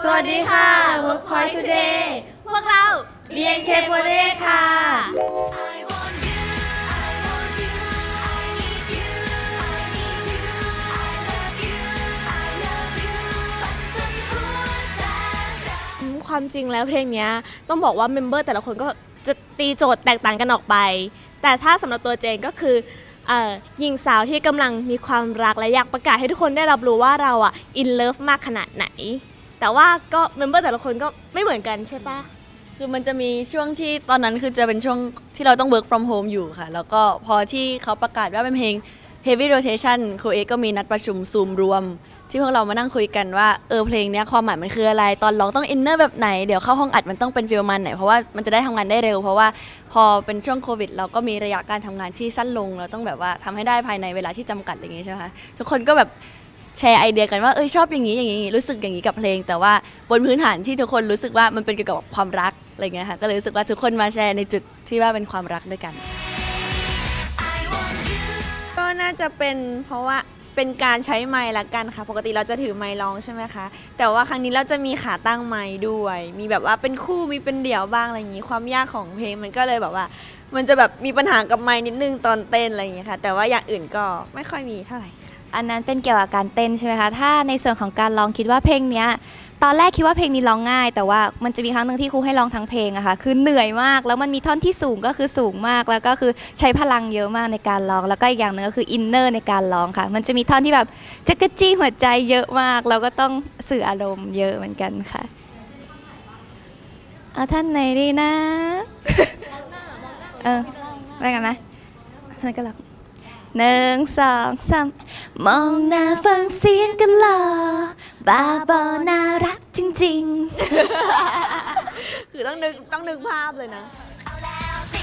สวัสดีค่ะ Workpoint Today พวกเรา BNK48 ค่ะ I want you, I want you, I need you, I need you, I love you, I love you ปัจจนหัวใจเราอืมความจริงแล้วเพลงเนี้ยต้องบอกว่าเมมเบอร์แต่ละคนก็จะตีโจทย์แตกต่างกันออกไป แต่ถ้าสำหรับตัวเจนก็คือเอ่อหญิงสาวที่กำลังมีความรักและอยากประกาศให้ทุกคนได้รับรู้ว่าเราอะอินเลิฟมากขนาดไหน แต่ว่าก็เมมเบอร์แต่ละคนก็ไม่เหมือนกันใช่ปะคือมันจะมีช่วงที่ตอนนั้นคือจะเป็นช่วงที่เราต้อง work from home อยู่ค่ะ แล้วก็พอที่เขาประกาศว่าเป็นเพลง heavy rotation ครูเอก็มีนัดประชุมซูมรวม ที่พวกเรามานั่งคุยกันว่าเออเพลงเนี้ยความหมายมันคืออะไร ตอนร้องต้องอินเนอร์แบบไหน เดี๋ยวเข้าห้องอัดมันต้องเป็นฟีลมันไหน เพราะว่ามันจะได้ทำงานได้เร็ว เพราะว่าพอเป็นช่วงโควิด เราก็มีระยะการทำงานที่สั้นลง เราต้องแบบว่าทำให้ได้ภายในเวลาที่จำกัดอะไรอย่างงี้ใช่ไหมคะทุกคนก็แบบ แชร์ไอเดียกันว่าเอ้ยชอบอย่างนี้อย่างนี้รู้สึกอย่างนี้กับเพลง แต่ว่าบนพื้นฐานที่ทุกคนรู้สึกว่ามันเป็นเกี่ยวกับความรักอะไรเงี้ยค่ะก็เลยรู้สึกว่าทุกคนมาแชร์ในจุดที่ว่าเป็นความรักด้วยกัน ก็น่าจะเป็นเพราะว่าเป็นการใช้ไมค์ละกันค่ะ ปกติเราจะถือไมค์ร้องใช่ไหมคะ แต่ว่าครั้งนี้เราจะมีขาตั้งไมค์ด้วย มีแบบว่าเป็นคู่มีเป็นเดี่ยวบ้างอะไรอย่างนี้ ความยากของเพลงมันก็เลยแบบว่า มันจะแบบมีปัญหากับไมค์นิดนึงตอนเต้นอะไรอย่างนี้ยค่ะ แต่ว่าอย่างอื่นก็ไม่ค่อยมีเท่าไหร่ อันนั้นเป็นเกี่ยวกับการเต้นใช่ไหมคะ ถ้าในส่วนของการร้องคิดว่าเพลงเนี้ย ตอนแรกคิดว่าเพลงนี้ร้องง่าย แต่ว่ามันจะมีครั้งหนึ่งที่ครูให้ร้องทั้งเพลงอะค่ะ คือเหนื่อยมาก แล้วมันมีท่อนที่สูงก็คือสูงมาก แล้วก็คือใช้พลังเยอะมากในการร้อง แล้วก็อีกอย่างหนึ่งก็คืออินเนอร์ในการร้องค่ะ มันจะมีท่อนที่แบบจะกระจี้หัวใจเยอะมากแล้วก็ต้องสื่ออารมณ์เยอะเหมือนกันค่ะเอาท่านไหนดีนะ เออไปกันไหมนั่นก็หลับ หนึ่งสองสามมองหน้าฟังเสียงกันหล่อบาบอน่ารักจริงๆ คือต้องนึกต้องนึกภาพเลยนะเอาแล้วสิ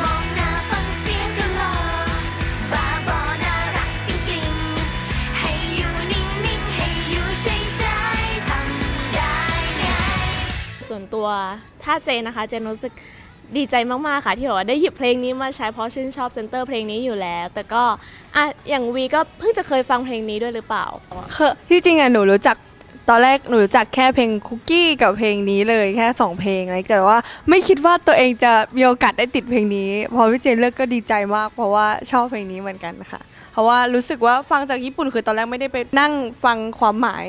มองหน้าฟังเสียงกันหล่อบ้าบอน่ารักจริงๆ ให้อยู่นิ่งๆ ให้อยู่เฉยๆทำได้ไง ส่วนตัวถ้าเจนนะคะ เจนรู้สึก ดีใจมาก ๆ ค่ะที่แบบว่าได้หยิบเพลงนี้มาใช้เพราะชื่นชอบเซนเตอร์เพลงนี้อยู่แล้ว แต่ก็อะอย่างวีก็เพิ่งจะเคยฟังเพลงนี้ด้วยหรือเปล่า คือที่จริงอะหนูรู้จักตอนแรกหนูรู้จักแค่เพลงคุกกี้กับเพลงนี้เลยแค่สองเพลงอะไรแต่ว่าไม่คิดว่าตัวเองจะมีโอกาสได้ติดเพลงนี้ พอพี่เจนเลือกก็ดีใจมาก เพราะว่าชอบเพลงนี้เหมือนกันค่ะ เพราะว่ารู้สึกว่าฟังจากญี่ปุ่นคือตอนแรกไม่ได้ไปนั่งฟังความหมาย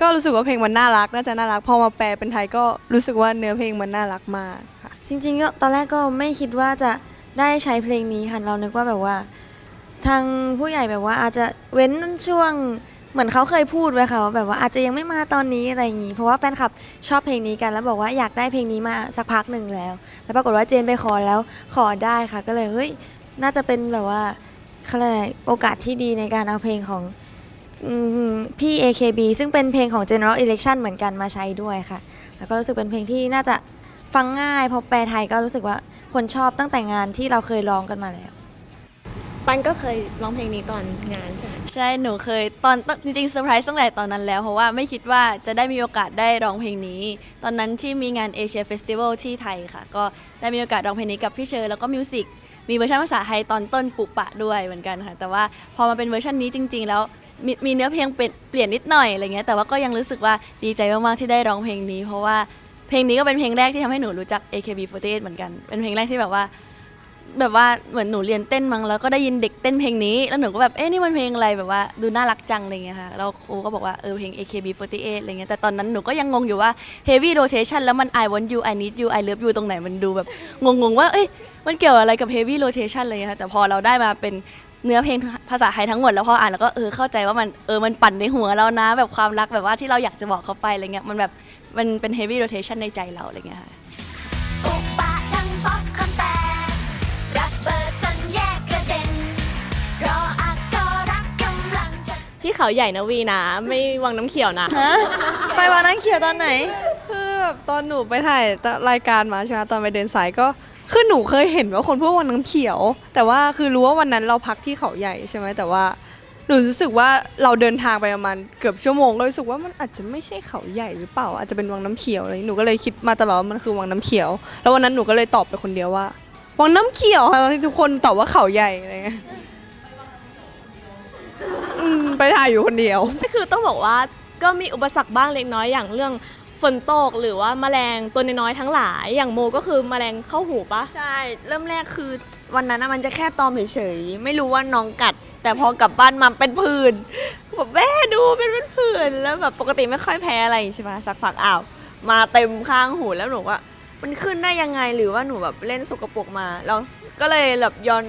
ก็รู้สึกว่าเพลงมันน่ารักน่าจะน่ารักพอมาแปลเป็นไทยก็รู้สึกว่าเนื้อเพลงมันน่ารักมาก จริงๆก็ตอนแรกก็ไม่คิดว่าจะได้ใช้เพลงนี้ค่ะเรานึกว่าแบบว่า ทางผู้ใหญ่แบบว่าอาจจะเว้นช่วงเหมือนเขาเคยพูดไว้ค่ะว่าแบบว่าอาจจะยังไม่มาตอนนี้อะไรอย่างนี้ เพราะว่าแฟนคลับชอบเพลงนี้กัน แล้วบอกว่าอยากได้เพลงนี้มาสักพักหนึ่งแล้ว แล้วปรากฏว่าเจนไปขอแล้วขอได้ค่ะ ก็เลยเฮ้ยน่าจะเป็นแบบว่าอะไรโอกาสที่ดีในการเอาเพลงของพี่ AKB ซึ่งเป็นเพลงของ General Election เหมือนกันมาใช้ด้วยค่ะ แล้วก็รู้สึกเป็นเพลงที่น่าจะ ฟังง่ายพอแปลไทยก็รู้สึกว่าคนชอบตั้งแต่งานที่เราเคยร้องกันมาแล้ว ปันก็เคยร้องเพลงนี้ตอนงานใช่ไหมใช่หนูเคยตอนตอนจริงๆเซอร์ไพรส์ตั้งแต่ตอนนั้นแล้ว เพราะว่าไม่คิดว่าจะได้มีโอกาสได้ร้องเพลงนี้ ตอนนั้นที่มีงานเอเชียเฟสติวัลที่ไทยค่ะ ก็ได้มีโอกาสร้องเพลงนี้กับพี่เชอร์แล้วก็มิวสิกมีเวอร์ชันภาษาไทยตอนต้นปุปะด้วยเหมือนกันค่ะ แต่ว่าพอมาเป็นเวอร์ชันนี้จริง ๆ แล้วมีมีเนื้อเพลงเปลี่ยนเปลี่ยนนิดหน่อยอะไรเงี้ยแต่ว่าก็ยังรู้สึกว่าดีใจมากๆที่ได้ร้องเพลงนี้ เพราะว่า เพลงนี้ก็เป็นเพลงแรกที่ทำให้หนูรู้จัก AKB48 เหมือนกัน เป็นเพลงแรกที่แบบว่า แบบว่าเหมือนหนูเรียนเต้นมั้งแล้วก็ได้ยินเด็กเต้นเพลงนี้ แล้วหนูก็แบบเอ๊ะนี่มันเพลงอะไรแบบว่าดูน่ารักจังอะไรเงี้ยค่ะแล้วครูก็บอกว่าเออเพลง AKB48 อะไรเงี้ยแต่ตอนนั้นหนูก็ยังงงอยู่ว่า heavy rotation แล้วมัน I want you I need you I love you ตรงไหนมันดูแบบงงๆว่าเอ้ยมันเกี่ยวอะไรกับ heavy rotation อะไรเงี้ยค่ะแต่พอเราได้มาเป็นเนื้อเพลงภาษาไทยทั้งหมดแล้วพออ่านแล้วก็เออเข้าใจว่ามันเออมันปั่นในหัวเรานะ แบบความรักแบบว่าที่เราอยากจะบอกเขาไปอะไรเงี้ยมันแบบ มันเป็น heavy rotation ในใจเราอะไรเงี้ยค่ะ ปุบปะดังป๊อปคอร์นแตกรักเบิดจนแยกกระเด็น รออักก็รักกำลังจะ ที่เขาใหญ่นะวีนะ ไม่วังน้ำเขียวนะไปวันนั้นเขียวตอนไหน คือแบบตอนหนูไปถ่ายรายการมาใช่ไหมตอนไปเดินสายก็คือหนูเคยเห็นว่าคนพูดว่าวันน้ำเขียว แต่ว่าคือรู้ว่าวันนั้นเราพักที่เขาใหญ่ใช่ไหมแต่ว่า หนูรู้สึกว่าเราเดินทางไปประมาณเกือบชั่วโมงก็รู้สึกว่ามันอาจจะไม่ใช่เขาใหญ่หรือเปล่า อาจจะเป็นวังน้ำเขียวอะไรอย่างงี้หนูก็เลยคิดมาตลอดว่ามันคือวังน้ำเขียว แล้ววันนั้นหนูก็เลยตอบไปคนเดียวว่า วังน้ำเขียวค่ะแล้วทุกคนตอบว่าเขาใหญ่อะไรเงี้ยอืมไปถ่ายอยู่คนเดียวก็คือต้องบอกว่าก็มีอุปสรรคบ้างเล็กน้อยอย่างเรื่องฝนตกหรือว่าแมลงตัวน้อยๆทั้งหลาย อย่างโมก็คือแมลงเข้าหูปะใช่ เริ่มแรกคือวันนั้นนะมันจะแค่ตอมเฉยๆไม่รู้ว่าน้องกัด แต่พอกลับบ้านมาเป็นผื่นแบบแม่ดูเป็นเป็นผื่นแล้วแบบปกติไม่ค่อยแพ้อะไรใช่ไหมสักพักอ้าวมาเต็มข้างหูแล้วหนูว่ามันขึ้นได้ยังไงหรือว่าหนูแบบเล่นสกปรกมาลองก็เลยแบบย้อน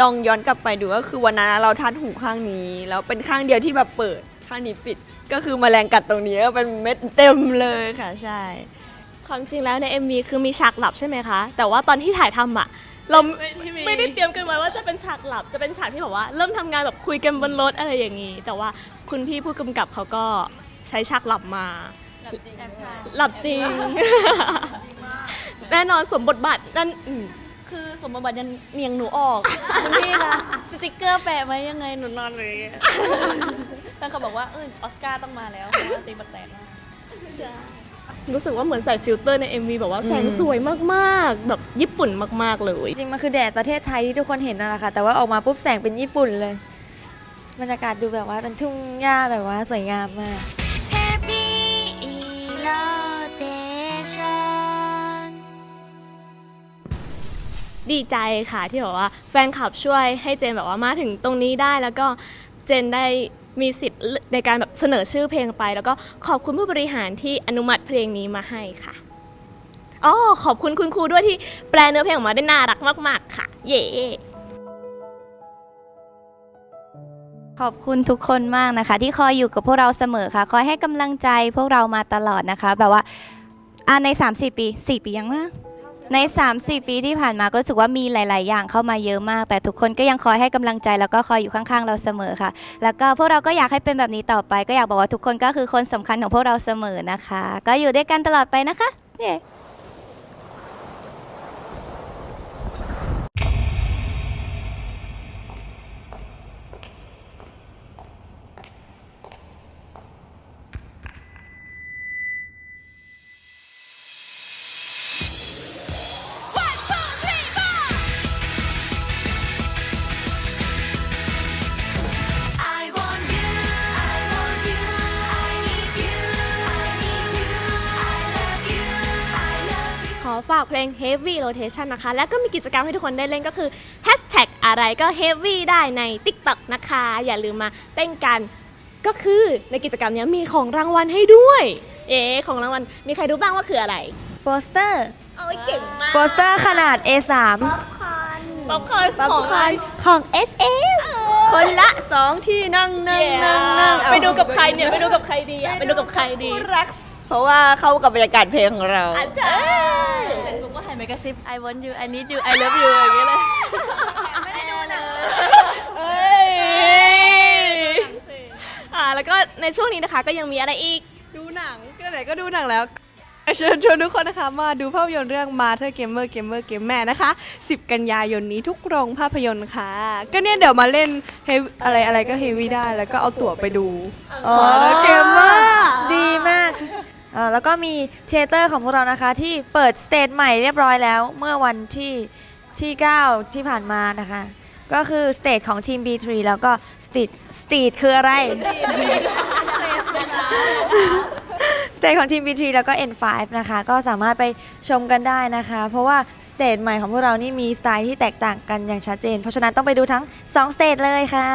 ลองย้อนกลับไปดูก็คือวันนั้นเราทัดหูข้างนี้แล้วเป็นข้างเดียวที่แบบเปิดข้างนี้ปิด ก็คือมแมลงกัดตรงนี้ก็เป็นเม็ดเต็มเลยค่ะใช่ความจริงแล้วใน MV คือมีฉากหลับใช่ไหมคะ แต่ว่าตอนที่ถ่ายทำอะ เราไม่ได้เตรียมกันไว้ว่าจะเป็นฉากหลับจะเป็นฉากที่แบบว่า เริ่มทำงานแบบคุยกันบนรถอะไรอย่างนี้ แต่ว่าคุณพี่ผู้กำกับเขาก็ใช้ฉากหลับมา หลับจริง แน่นอนสมบทบาทนั่นอืมคือสมบัติยันเนียงหนูออกคุณพี่คะสติกเกอร์แปะไว้ยังไงหนูนอนเลยอะแฟนเขาบอกว่าเออออสการ์ต้องมาแล้วเพราะว่าตีบัตแตกมาก รู้สึกว่าเหมือนใส่ฟิลเตอร์ใน MV แบบว่าแสงสวยมากๆ แบบญี่ปุ่นมาก ๆ เลย จริงๆมันคือแดดประเทศไทยที่ทุกคนเห็นนั่นแหละค่ะ แต่ว่าออกมาปุ๊บแสงเป็นญี่ปุ่นเลยบรรยากาศดูแบบว่าเป็นทุ่งหญ้าแบบว่าสวยงามมาก Happy Rotation ดีใจค่ะที่แบบว่าแฟนคลับช่วยให้เจนแบบว่ามาถึงตรงนี้ได้แล้วก็เจนได้ มีสิทธิ์ในการแบบเสนอชื่อเพลงไป แล้วก็ขอบคุณผู้บริหารที่อนุมัติเพลงนี้มาให้ค่ะอ๋อขอบคุณคุณครูด้วยที่แปลเนื้อเพลงออกมาได้น่ารักมาก ๆ ค่ะ เย่ขอบคุณทุกคนมากนะคะ ที่คอยอยู่กับพวกเราเสมอค่ะ คอยให้กำลังใจพวกเรามาตลอดนะคะ แบบว่าอ่าใน 3-4 ปี 4 ปียังมาก ใน 3-4 ปีที่ผ่านมาก็รู้สึกว่ามีหลาย ๆ อย่างเข้ามาเยอะมาก แต่ทุกคนก็ยังคอยให้กำลังใจแล้วก็คอยอยู่ข้าง ๆ เราเสมอค่ะ แล้วก็พวกเราก็อยากให้เป็นแบบนี้ต่อไป ก็อยากบอกว่าทุกคนก็คือคนสำคัญของพวกเราเสมอนะคะ ก็อยู่ด้วยกันตลอดไปนะคะเย้ ฝากเพลง Heavy Rotation นะคะ และก็มีกิจกรรมให้ทุกคนได้เล่นก็คือ Hashtag อะไรก็ Heavy ได้ใน TikTok นะคะ อย่าลืมมาเต้นกัน ก็คือในกิจกรรมนี้มีของรางวัลให้ด้วย เอ๊ะของรางวัล มีใครรู้บ้างว่าคืออะไร โปสเตอร์ โอ้ยเก่งมากโปสเตอร์ขนาด A3 ป๊อปคอร์นป๊อปของคอร์นของ SM คนละ 2 ที่นั่งนั่งนั่งนั่งไปดูกับใครเนี่ย ไปดูกับใครดีอะไปดูกับใครดีคู่รัก เพราะว่าเข้ากับบรรยากาศเพลงของเรา อาจารย์เสร็จปุ๊บ ก็หันไปกระซิบ I want you I need you I love you อย่างเงี้ยเลยไม่ได้ดูเลยเฮ้ยอ่าแล้วก็ในช่วงนี้นะคะก็ยังมีอะไรอีก ดูหนังก็ไหนก็ดูหนังแล้วเชิญชวนทุกคนนะคะมาดูภาพยนตร์เรื่อง Mother Gamer Gamer Game แม่นะคะ 10 กันยายนนี้ทุกโรงภาพยนตร์ค่ะ ก็เนี่ยเดี๋ยวมาเล่นเฮอะไรอะไรก็เฮวี่ได้แล้วก็เอาตั๋วไปดูอ๋อ Mother Gamer ดีมาก อ่าแล้วก็มีเทเตอร์ของพวกเรานะคะ ที่เปิดสเตจใหม่เรียบร้อยแล้ว เมื่อวันที่ที่ 9 ที่ผ่านมานะคะ ก็คือสเตจของทีม B3 แล้วก็สตรีทสตรีทคืออะไรสเตจของทีม B3 แล้วก็ N5 นะคะ ก็สามารถไปชมกันได้นะคะ เพราะว่าสเตจใหม่ของพวกเรานี่มีสไตล์ที่แตกต่างกันอย่างชัดเจน เพราะฉะนั้นต้องไปดูทั้ง 2 สเตจเลยค่ะ